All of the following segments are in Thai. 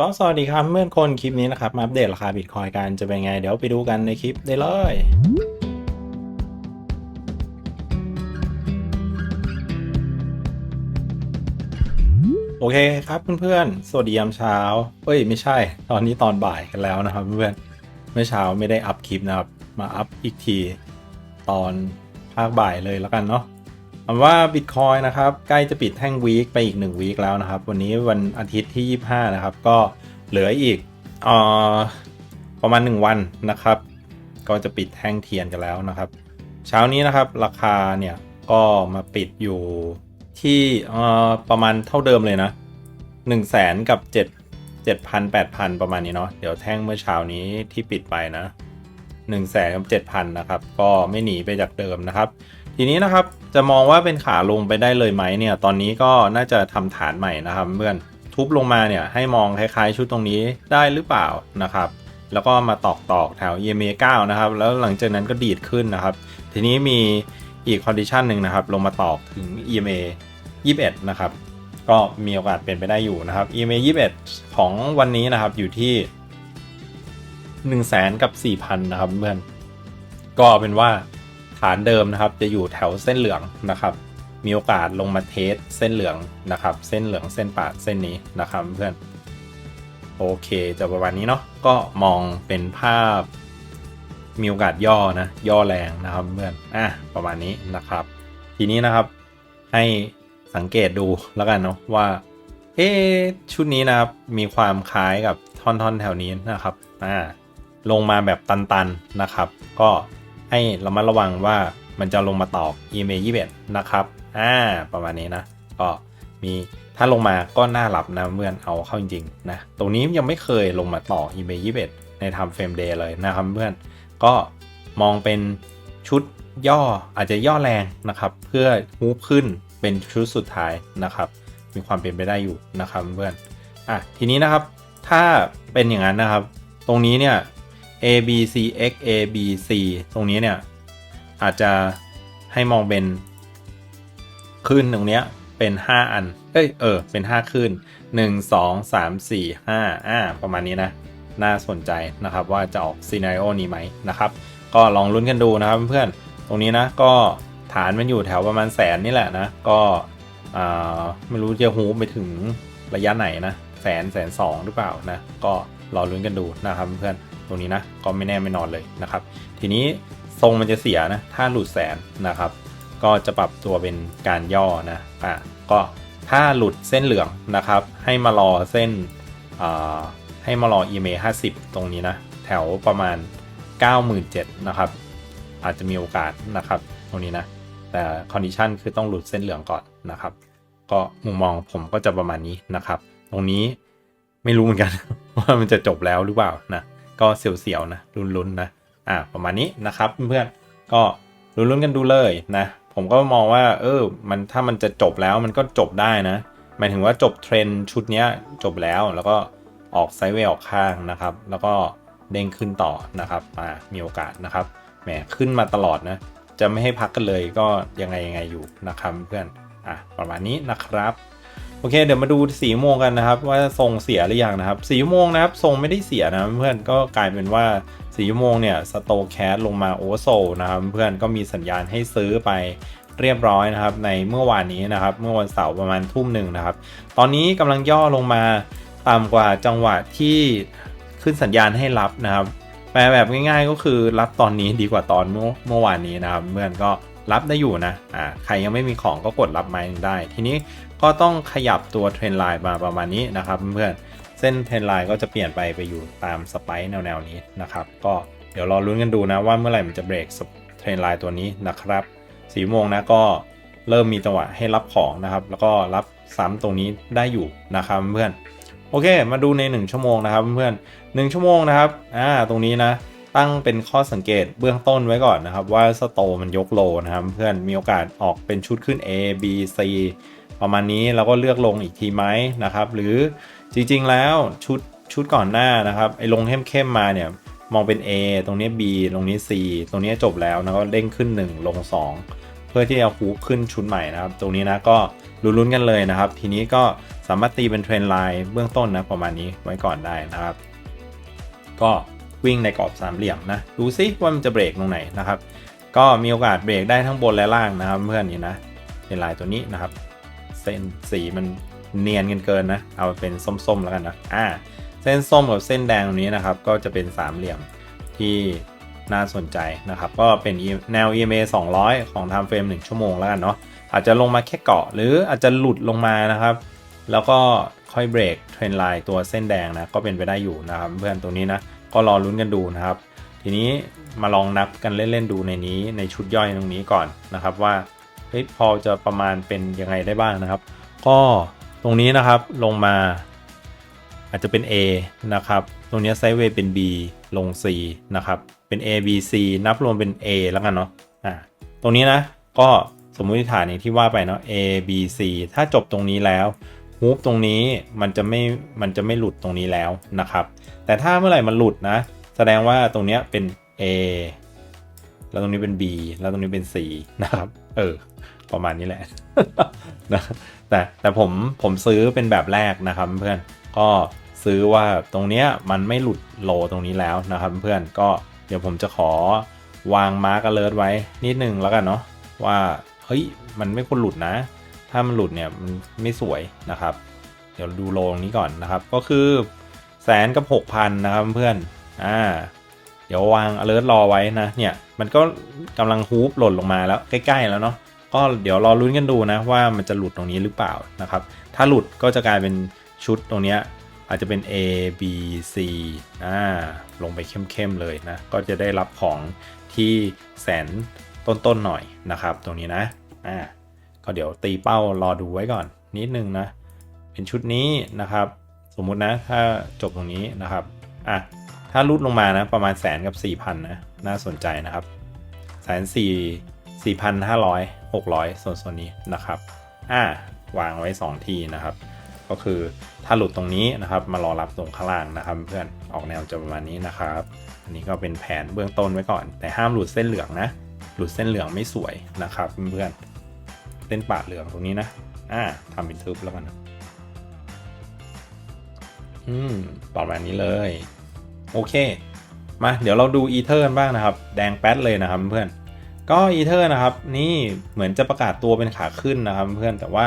ก็สวัสดีครับเพื่อนคนคลิปนี้นะครับมาอัปเดตราคาบิตคอยกันจะเป็นไง เดี๋ยวไปดูกันในคลิปได้เลยโอเคครับเพื่อนๆ สวัสดียามเช้า เอ้ยไม่ใช่ ตอนนี้ตอนบ่ายกันแล้วนะครับเพื่อนเมื่อเช้าไม่ได้อัพคลิปนะครับ มาอัพอีกที ตอนภาคบ่ายเลยแล้วกันเนาะ ว่า Bitcoin นะครับ ใกล้จะปิดแท่งวีคไปอีก 1 วีคแล้วนะครับ วันนี้วันอาทิตย์ที่ 25 นะครับ ก็เหลืออีกออประมาณ 1 วันนะครับ ก็จะปิดแท่งเทียนกันแล้วนะครับ เช้านี้นะครับราคาเนี่ยก็มาปิดอยู่ที่ประมาณเท่าเดิมเลยนะ1นึ่งแสนกับ 7 7พัน8พันประมาณนี้เนาะเดี๋ยวแท่งเมื่อเช้านี้ที่ปิดไปนะ1นึ่งแสนกับ7พันนะครับ ก็ไม่หนีไปจากเดิมนะครับ ทีนี้นะครับจะมองว่าเป็นขาลงไปได้เลยไหมเนี่ยตอนนี้ก็น่าจะทำฐานใหม่นะครับเพื่อนทุบลงมาเนี่ยให้มองคล้ายๆชุดตรงนี้ได้หรือเปล่านะครับแล้วก็มาตอกตอกๆแถว EMA 9 นะครับ แล้วหลังจากนั้นก็ดีดขึ้นนะครับ ทีนี้มีอีกคอนดิชันหนึ่งนะครับ ลงมาตอกถึง EMA 21 นะครับ ก็มีโอกาสเป็นไปได้อยู่นะครับ EMA 21 ของวันนี้นะครับอยู่ที่ 1 0 0 0 0แสนกับ 4,000 นะครับเพื่อนก็เป็นว่าานเดิมนะครับ จะอยู่แถวเส้นเหลืองนะครับ มีโอกาสลงมาเทสเส้นเหลืองนะครับ เส้นเหลืองเส้นปาดเส้นนี้นะครับเพื่อนโอเคจะประมาณนี้เนาะก็มองเป็นภาพ มีโอกาสย่อนะย่อแรงนะครับเพื่อนอะประมาณนี้นะครับ ทีนี้นะครับให้สังเกตดูแล้วกันเนาะว่าเอ๊ชุดนี้นะครับมีความคล้ายกับท่อนๆแถวนี้นะครับอ่าลงมาแบบตันๆนะครับ ก็ ให้เระมัดระวังว่ามันจะลงมาตอก EMA 21 นะครับ อ่า ประมาณนี้นะ ก็มีถ้าลงมาก็น่าหลับนะเพื่อนเอาเข้าจริงๆนะ ตรงนี้ยังไม่เคยลงมาต่อ eBay 21 ในทำเฟรมเดย์เลยนะครับเพื่อน ก็มองเป็นชุดย่ออาจจะย่อแรงนะครับ เพื่อฮูปขึ้นเป็นชุดสุดท้ายนะครับ มีความเป็นไปได้อยู่นะครับเพื่อน อะ ทีนี้นะครับ ถ้าเป็นอย่างนั้นนะครับ ตรงนี้เนี่ย A B C X A B C ตรงนี้เนี่ย อาจจะให้มองเป็นขึ้นตรงเนี้ยเป็น 5 อัน เอ้ย เออ เป็น5ขึ้น1 2 3 4 5 อ่า ประมาณนี้นะ น่าสนใจนะครับว่าจะออกซีนาริโอนี้ไหมนะครับ ก็ลองลุ้นกันดูนะครับเพื่อนๆ ตรงนี้นะ ก็ฐานมันอยู่แถวประมาณแสนนี่แหละนะ ก็อ่าไม่รู้จะฮูไปถึงระยะไหนนะ แสนแสนสองหรือเปล่านะ ก็รอลุ้นกันดูนะครับเพื่อน ตรงนี้นะก็ไม่แน่ไม่นอนเลยนะครับ ทีนี้ทรงมันจะเสียนะถ้าหลุดแสนนะครับ ก็จะปรับตัวเป็นการย่อนะอะก็ถ้าหลุดเส้นเหลืองนะครับ ให้มารอเส้นให้มารอ EMA 50 ตรงนี้นะแถวประมาณ 97,000นะครับ อาจจะมีโอกาสนะครับ ตรงนี้นะ แต่คอนดิชันคือต้องหลุดเส้นเหลืองก่อนนะครับ ก็มุมมองผมก็จะประมาณนี้นะครับ ตรงนี้ไม่รู้เหมือนกันว่ามันจะจบแล้วหรือเปล่านะ ก็เสียวๆนะลุ้นๆนะอ่าประมาณนี้นะครับเพื่อนๆก็ลุ้นๆกันดูเลยนะ ผมก็มองว่า เออมันถ้ามันจะจบแล้วมันก็จบได้นะหมายถึงว่าจบเทรนชุดนี้จบแล้วแล้วก็ออกไซด์เวย์ออกข้างนะครับ แล้วก็เด้งขึ้นต่อนะครับมามีโอกาสนะครับแหมขึ้นมาตลอดนะจะไม่ให้พักกันเลยก็ยังไงยังไงอยู่นะครับเพื่อนอะประมาณนี้นะครับ อเคเดี๋ยวมาดูสีโมงกันนะครับ ว่าทรงเสียหรือยังนะครับสีโมงนะครับทรงไม่ได้เสียนะเพื่อนก็กลายเป็นว่าสีโมงเนี่ยสโตแคสลงมาโอโซนะครับเพื่อนก็มีสัญญาณให้ซื้อไปเรียบร้อยนะครับ ในเมื่อวานนี้นะครับ เมื่อวันเสาร์ประมาณทุ่มหนึ่งนะครับ ตอนนี้กำลังย่อลงมาต่ำกว่าจังหวะที่ขึ้นสัญญาณให้รับนะครับแปลแบบง่ายๆก็คือรับตอนนี้ดีกว่าตอนเมื่อเมื่อวานนี้นะครับเพื่อนก็รับได้อยู่นะ อ่า ใครยังไม่มีของก็กดรับไม้ได้ ทีนี้ ก็ต้องขยับตัวเทรนไลน์มาประมาณนี้นะครับเพื่อนเส้นเทรนไลน์ก็จะเปลี่ยนไปไปอยู่ตามสไปค์แนวๆนี้นะครับก็เดี๋ยวรอลุ้นกันดูนะว่าเมื่อไหร่มันจะเบรกเทรนไลน์ตัวนี้นะครับสีโมงนะก็เริ่มมีจังหวะให้รับของนะครับ แล้วก็รับซ้ำตรงนี้ได้อยู่นะครับเพื่อนโอเค มาดูใน 1 ชั่วโมงนะครับเพื่อน1ชั่วโมงนะครับอ่าตรงนี้นะตั้งเป็นข้อสังเกตเบื้องต้นไว้ก่อนนะครับ ว่าสโตมันยกโลนะครับ เพื่อนมีโอกาสออกเป็นชุดขึ้น A B C ประมาณนี้แล้วก็เลือกลงอีกทีไหมนะครับ หรือจริงๆแล้วชุดชุดก่อนหน้านะครับไอ้ลงเข้มๆมาเนี่ยมองเป็น A ตรงนี้ B ตรงนี้ C ตรงนี้จบแล้วนะก็เด้งขึ้น 1 ลง2พื่อที่จะฮูปขึ้นชุดใหม่นะครับ ตรงนี้นะก็ลุ้นๆกันเลยนะครับ ทีนี้ก็สามารถตีเป็นเทรนไลน์เบื้องต้นนะประมาณนี้ไว้ก่อนได้นะครับ ก็วิ่งในกรอบสามเหลี่ยมนะดูซิว่ามันจะเบรกตรงไหนนะครับ ก็มีโอกาสเบรกได้ทั้งบนและล่างนะครับ เพื่อนนี่นะเป็นลายตัวนี้นะครับ เส้นสีมันเนียนกันเกินนะ เอาเป็นส้มๆแล้วกันนะอ่าเส้นส้มกับเส้นแดงตรงนี้นะครับ ก็จะเป็นสามเหลี่ยมที่น่าสนใจนะครับ ก็เป็นแนว EMA 200 ของ time frame 1 ชั่วโมงแล้วกันเนาะอาจจะลงมาแค่เกาะ หรืออาจจะหลุดลงมานะครับ แล้วก็ค่อยเบรกเทรนไลน์ตัวเส้นแดงนะก็เป็นไปได้อยู่นะครับ เพื่อนตรงนี้นะก็รอลุ้นกันดูนะครับ ทีนี้มาลองนับกันเล่นๆดูในนี้ในชุดย่อยตรงนี้ก่อนนะครับว่า เฮ้ยพอจะประมาณเป็นยังไงได้บ้างนะครับ ก็ตรงนี้นะครับลงมา อาจจะเป็น A นะครับ ตรงนี้ไซด์เวย์เป็น B ลง C นะครับเป็น A B C นับรวมเป็น A แล้วกันเนาะอ่าตรงนี้นะก็สมมติฐานอย่างที่ว่าไปเนาะ A B C ถ้าจบตรงนี้แล้วฮูปตรงนี้มันจะไม่มันจะไม่หลุดตรงนี้แล้วนะครับ แต่ถ้าเมื่อไหร่มันหลุดนะ แสดงว่าตรงนี้เป็น A แล้วตรงนี้เป็น B แล้วตรงนี้เป็น C นะครับ เออ ประมาณนี้แหละนะแต่แต่ผมผมซื้อเป็นแบบแรกนะครับเพื่อนก็ซื้อว่าตรงเนี้ยมันไม่หลุดโลตรงนี้แล้วนะครับเพื่อนก็เดี๋ยวผมจะขอวางมาร์ก alert ไว้นิดนึงแล้วกันเนาะว่าเฮ้ยมันไม่ควรหลุดนะ ถ้ามันหลุดเนี่ยมันไม่สวยนะครับ เดี๋ยวดูโลตรงนี้ก่อนนะครับ ก็คือแสนกับหกพันนะครับเพื่อนอ่าเดี๋ยววาง alert รอไว้นะเนี่ยมันก็กำลังฮูปหล่นลงมาแล้วใกล้ ๆ แล้วเนาะ ก็เดี๋ยวรอลุ้นกันดูนะว่ามันจะหลุดตรงนี้หรือเปล่านะครับ ถ้าหลุดก็จะกลายเป็นชุดตรงนี้อาจจะเป็น A B C อ่าลงไปเข้มๆเลยนะ ก็จะได้รับของที่แสนต้นๆหน่อยนะครับ ตรงนี้นะอ่าก็เดี๋ยวตีเป้ารอดูไว้ก่อนนิดนึงนะ เป็นชุดนี้นะครับ สมมุตินะถ้าจบตรงนี้นะครับอะถ้ารุดลงมานะประมาณแสนกับ4,000นะน่าสนใจนะครับแสนสี่สี่พันห้าร้อย หกร้อยส่วนส่วนนี้นะครับอ่าวางไว้ 2 ทีนะครับ ก็คือถ้าหลุดตรงนี้นะครับ มารอรับตรงข้างล่างนะครับ เพื่อนออกแนวจะประมาณนี้นะครับ อันนี้ก็เป็นแผนเบื้องต้นไว้ก่อน แต่ห้ามหลุดเส้นเหลืองนะ หลุดเส้นเหลืองไม่สวยนะครับเพื่อนเส้นปาดเหลืองตรงนี้นะอ่าทำเป็นทึบแล้วกันนะอืมประมาณนี้เลย โอเค มาเดี๋ยวเราดูอีเทอร์กันบ้างนะครับ แดงแป๊ดเลยนะครับเพื่อน ก็อีเทอร์นะครับ นี่เหมือนจะประกาศตัวเป็นขาขึ้นนะครับ เพื่อนแต่ว่า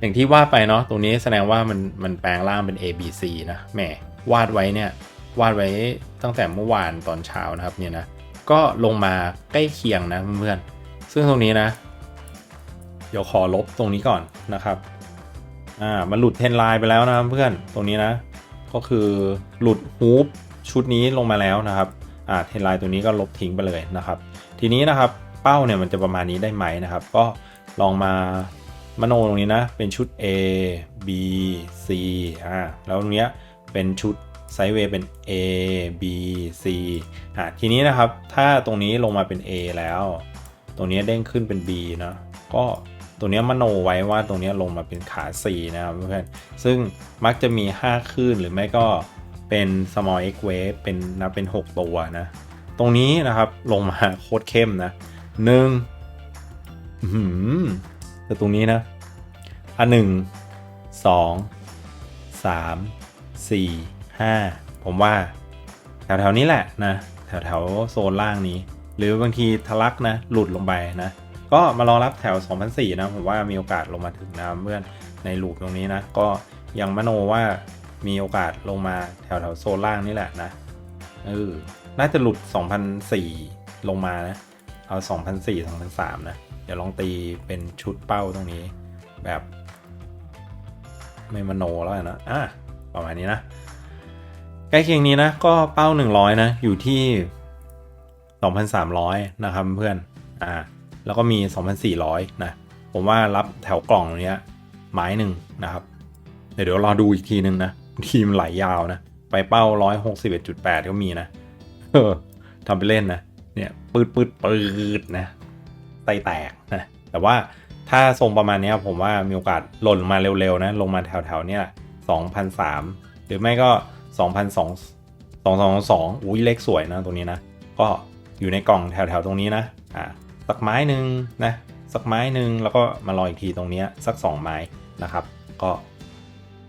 อย่างที่ว่าไปเนาะตรงนี้แสดงว่ามันมันแปลงร่างเป็น A B C นะแหมวาดไว้เนี่ยวาดไว้ตั้งแต่เมื่อวานตอนเช้านะครับเนี่ยนะก็ลงมาใกล้เคียงนะเพื่อนซึ่งตรงนี้นะ เดี๋ยวขอลบตรงนี้ก่อนนะครับอ่ามันหลุดเทนไลน์ไปแล้วนะเพื่อนตรงนี้นะ ก็คือหลุดฮูปชุดนี้ลงมาแล้วนะครับอ่าเทนไลน์ตัวนี้ก็ลบทิ้งไปเลยนะครับ ทีนี้นะครับเป้าเนี่ยมันจะประมาณนี้ได้ไหมนะครับ ก็ลองมามโนตรงนี้นะ เป็นชุด A B C อ่าแล้วตรงเนี้ยเป็นชุดไซด์เวย์เป็น A B C อ่าทีนี้นะครับ ถ้าตรงนี้ลงมาเป็น A แล้ว ตรงนี้เด้งขึ้นเป็น B นะก็ตัวนี้มโนไว้ว่าตรงนี้ลงมาเป็นขา 4 นะครับเพื่อนซึ่งมักจะมี 5 คลื่นหรือไม่ก็เป็น small x wave เป็นนับเป็น 6 ตัวนะ ตรงนี้นะครับลงมาโคตรเข้มนะหนึ่งหืมแต่ตรงนี้นะ อันหนึ่งสองสามสี่ห้าผมว่า แถวๆนี้แหละนะ แถวๆโซนล่างนี้ หรือบางทีทะลักนะ หลุดลงไปนะ ก็มารอรับแถว 2004 นะ ผมว่ามีโอกาสลงมาถึงนะเพื่อนในลูปตรงนี้นะ ก็ยังมโนว่ามีโอกาสลงมาแถวแถวๆโซนล่างนี่แหละนะเออ น่าจะหลุด 2004 ลงมานะ เอา 2004 2003 นะ เดี๋ยวลองตีเป็นชุดเป้าตรงนี้ แบบ ไม่มโนแล้วนะ อะ ประมาณนี้นะ ใกล้เคียงนี้นะ ก็เป้า 100 นะ อยู่ที่ 2,300 นะครับเพื่อน อ่า แล้วก็มี 2,400 นะ ผมว่ารับแถวกล่องเนี้ยไม้หนึ่งนะครับ เดี๋ยวเดี๋ยวรอดูอีกทีหนึ่งนะ ทีมไหลยาวนะ ไปเป้า 161.8 ก็มีนะ ทำไปเล่นนะ เนี่ยปืดปืดปืดนะไตแตกนะ แต่ว่าถ้าทรงประมาณนี้ผมว่ามีโอกาสหล่นมาเร็วๆนะ ลงมาแถวๆเนี้ย2,003 หรือไม่ก็ 2,002 2,202อุ้ยเลขสวยนะตรงนี้นะ ก็อยู่ในกล่องแถวๆตรงนี้นะ อ่า สักไม้หนึ่งนะ สักไม้หนึ่งแล้วก็มารออีกทีตรงนี้สัก 2 ไม้นะครับ ก็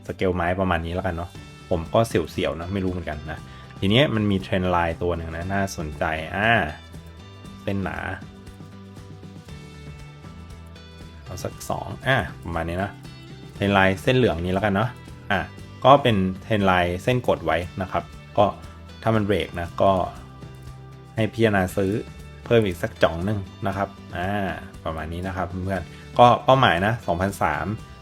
สเกลไม้ประมาณนี้แล้วกันเนาะ ผมก็เสียวๆนะ ไม่รู้เหมือนกันนะ ทีนี้มันมีเทรนไลน์ตัวหนึ่งนะ น่าสนใจ อ่า เส้นหนา เอาสักสองอะประมาณนี้นะ เทรนไลน์เส้นเหลืองนี้แล้วกันเนาะ อะก็เป็นเทรนไลน์เส้นกดไว้นะครับ ก็ถ้ามันเบรกนะ ก็ให้พิจารณาซื้อเพิ่มอีกสักจ่องหนึ่งนะครับ อ่า ประมาณนี้นะครับเพื่อนๆ ก็เป้าหมายนะ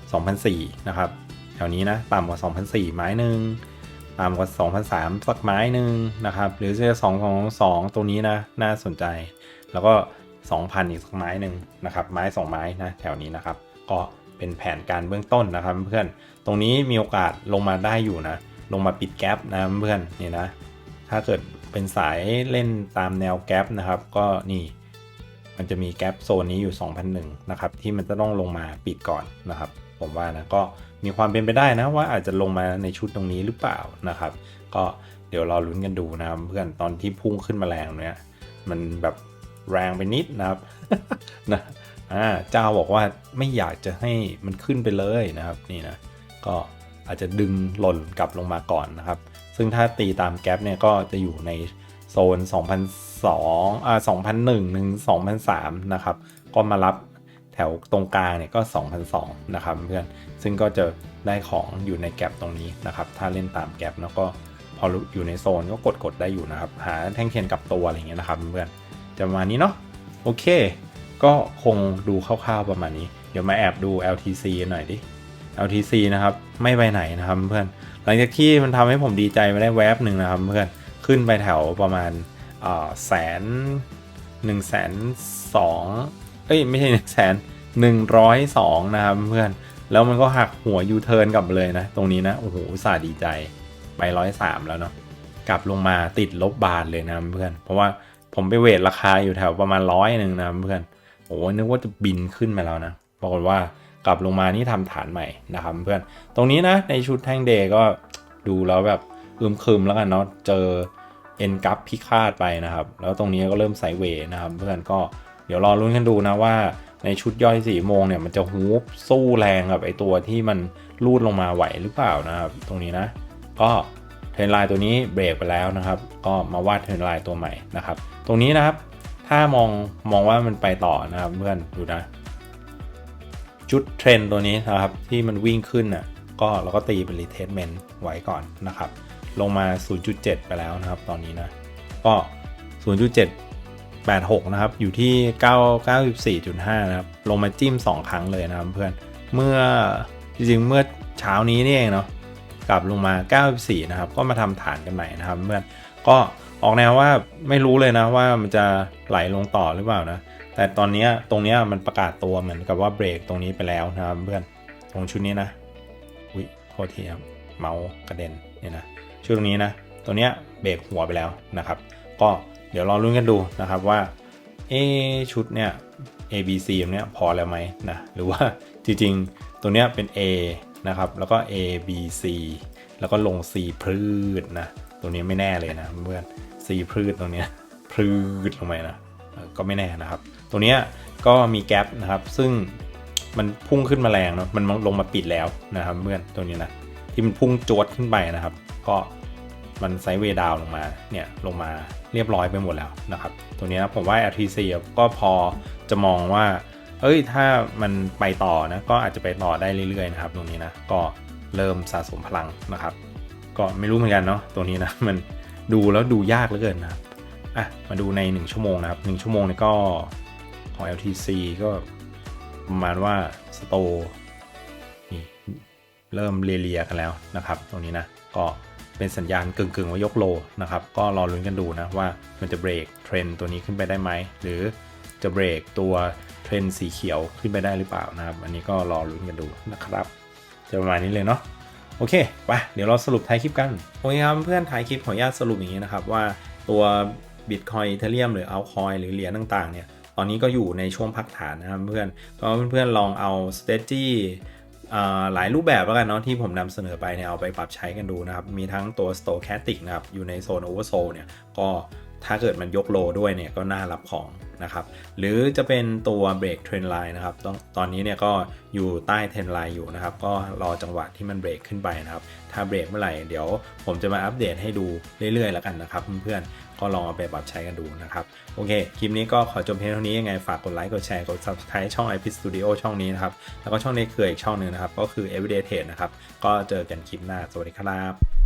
2003 2004 นะครับ แถวนี้นะ ต่ำกว่า 2004 ไม้หนึ่ง ต่ำกว่า2003สักไม้หนึ่งนะครับ หรือจะ2ของ2ตรงนี้นะน่าสนใจ แล้วก็ 2,000 อีกสักไม้หนึ่งนะครับ ไม้ 2 ไม้นะแถวนี้นะครับ ก็เป็นแผนการเบื้องต้นนะครับเพื่อนตรงนี้มีโอกาสลงมาได้อยู่นะ ลงมาปิดแกลบนะเพื่อนนี่นะ ถ้าเกิดเป็นสายเล่นตามแนวแกลบนะครับ ก็นี่มันจะมีแกลบโซนนี้อยู่ 2001นะครับที่มันจะต้องลงมาปิดก่อนนะครับ ผมว่านะก็ มีความเป็นไปได้นะว่าอาจจะลงมาในชุดตรงนี้หรือเปล่านะครับ ก็เดี๋ยวเราลุ้นกันดูนะครับเพื่อนตอนที่พุ่งขึ้นมาแรงเนี่ยมันแบบแรงไปนิดนะครับนะอ่าเจ้าบอกว่าไม่อยากจะให้มันขึ้นไปเลยนะครับนี่นะก็อาจจะดึงหล่นกลับลงมาก่อนนะครับ ซึ่งถ้าตีตามแก๊ปเนี่ยก็จะอยู่ในโซน 2002อ่า2001ถึง2003 นะครับ ก็มารับแถวตรงกลางเนี่ยก็ 2002 นะครับเพื่อน ซึ่งก็จะได้ของอยู่ในแกลบตรงนี้นะครับ ถ้าเล่นตามแกลบแล้วก็พออยู่ในโซนก็กดกดได้อยู่นะครับ หาแท่งเทียนกับตัวอะไรเงี้ยนะครับเพื่อนจะประมาณนี้เนาะโอเค ก็คงดูคร่าวๆประมาณนี้ เดี๋ยวมาแอบดู LTC หน่อยดิ LTC นะครับไม่ไปไหนนะครับเพื่อนหลังจากที่มันทำให้ผมดีใจไปได้แวบหนึ่งนะครับเพื่อนขึ้นไปแถวประมาณแสนหนึ่งแสนสองเอ้ยไม่ใช่หนึ่งแสนหนึ่งร้อยสองนะครับเพื่อน แล้วมันก็หักหัวยูเทิร์นกลับเลยนะ ตรงนี้นะ โอ้โหสาดีใจไปร้อยสามแล้วเนาะกลับลงมาติดลบบาทเลยนะเพื่อน เพราะว่าผมไปเวทราคาอยู่แถวประมาณร้อยหนึ่งนะเพื่อนโอ้นึกว่าจะบินขึ้นมาแล้วนะปรากฏว่ากลับลงมานี่ทำฐานใหม่นะครับเพื่อน ตรงนี้นะในชุดแท่งเดย์ก็ดูแล้วแบบอึมครึมแล้วกันเนาะเจอเอ็นกัปพิฆาตไปนะครับ แล้วตรงนี้ก็เริ่มไซเวนะครับเพื่อนก็เดี๋ยวรอรุ้นกันดูนะว่า ในชุดย่อยสี่โมงเนี่ยมันจะฮูบสู้แรงกับไอตัวที่มันลูดลงมาไหวหรือเปล่านะครับ ตรงนี้นะ ก็เทรนไลน์ตัวนี้เบรกไปแล้วนะครับ ก็มาวาดเทรนไลน์ตัวใหม่นะครับ ตรงนี้นะครับ ถ้ามองมองว่ามันไปต่อนะครับเพื่อนดูนะ จุดเทรนตัวนี้นะครับที่มันวิ่งขึ้นน่ะก็เราก็ตีเป็น retracement ไว้ก่อนนะครับ ลงมา 0.7 ไปแล้วนะครับ ตอนนี้นะ ก็ 86 นะครับ อยู่ที่ 994.5 นะครับ ลงมาจิ้ม 2 ครั้งเลยนะครับเพื่อน เมื่อจริงๆ เมื่อเช้านี้นี่เองเนาะ กลับลงมา 94 นะครับ ก็มาทำฐานกันใหม่นะครับเพื่อน ก็ออกแนวว่าไม่รู้เลยนะว่ามันจะไหลลงต่อหรือเปล่านะ แต่ตอนนี้ตรงนี้มันประกาศตัวเหมือนกับว่าเบรกตรงนี้ไปแล้วนะครับเพื่อน ตรงชุดนี้นะ อุ้ยโทษทีครับเมาส์กระเด็นเนี่ยนะชุดตรงนี้นะ ตัวเนี้ยเบรกหัวไปแล้วนะครับ ก็ เดี๋ยวรอรุ้นกันดูนะครับว่าเอชุดเนี้ย A B C ตรงเนี้ยพอแล้วไหมนะหรือว่าจริงๆตัวเนี้ยเป็น A นะครับแล้วก็ A B C แล้วก็ลง C พืชนะตัวนี้ไม่แน่เลยนะเพื่อน C พืชตรงเนี้ยพืชลงไปนะก็ไม่แน่นะครับตัวเนี้ยก็มีแกลบนะครับซึ่งมันพุ่งขึ้นมาแรงเนาะมันลงมาปิดแล้วนะครับเพื่อนตัวนี้นะที่มันพุ่งจวดขึ้นไปนะครับ ก็ มันไซด์เวดาวลงมาเนี่ยลงมาเรียบร้อยไปหมดแล้วนะครับตัวนี้นะผมว่า LTC ก็พอจะมองว่า เอ้ยถ้ามันไปต่อนะก็อาจจะไปต่อได้เรื่อยๆนะครับตรงนี้นะก็เริ่มสะสมพลังนะครับ ก็ไม่รู้เหมือนกันเนาะตัวนี้นะมันดูแล้วดูยากเหลือเกินนะครับอะมาดูใน 1 ชั่วโมงนะครับ 1 ชั่วโมงเนี่ยก็ของ LTC ก็ประมาณว่าสโตเริ่มเลียๆกันแล้วนะครับ ตรงนี้นะก็ เป็นสัญญาณกึ่งๆว่ายกโลนะครับ ก็รอลุ้นกันดูนะว่ามันจะเบรกเทรนตัวนี้ขึ้นไปได้ไหม หรือจะเบรกตัวเทรนสีเขียวขึ้นไปได้หรือเปล่านะครับ อันนี้ก็รอลุ้นกันดูนะครับ จะประมาณนี้เลยเนาะโอเคไปเดี๋ยวเราสรุปท้ายคลิปกันโอเคครับเพื่อนท้ายคลิปขออนุญาตสรุปอย่างนี้นะครับว่าตัว Bitcoin Ethereum หรือ Altcoin หรือเหรียญต่างๆเนี่ยตอนนี้ก็อยู่ในช่วงพักฐานนะครับเพื่อนก็เพื่อนๆลองเอา strategy หลายรูปแบบแล้วกันเนาะที่ผมนำเสนอไปเนี่ยเอาไปปรับใช้กันดูนะครับ มีทั้งตัว stochastic นะครับ อยู่ในโซน oversold เนี่ยก็ถ้าเกิดมันยกโลด้วยเนี่ยก็น่ารับของนะครับ หรือจะเป็นตัวเบรกเทรนไลน์นะครับตอนตอนนี้เนี่ยก็อยู่ใต้เทรนไลน์อยู่นะครับ ก็รอจังหวะที่มันเบรกขึ้นไปนะครับ ถ้าเบรกเมื่อไหร่เดี๋ยวผมจะมาอัปเดตให้ดูเรื่อยๆแล้วกันนะครับเพื่อนๆ ก็ลองเอาไปปรับใช้กันดูนะครับ โอเค คลิปนี้ก็ขอจบเพียงเท่านี้ยังไงฝากกดไลค์กดแชร์กด subscribe ช่อง IP Studio ช่องนี้นะครับ แล้วก็ช่องนี้คืออีกช่องหนึ่งนะครับ ก็คือ Everyday Trade นะครับ ก็เจอกันคลิปหน้า สวัสดีครับ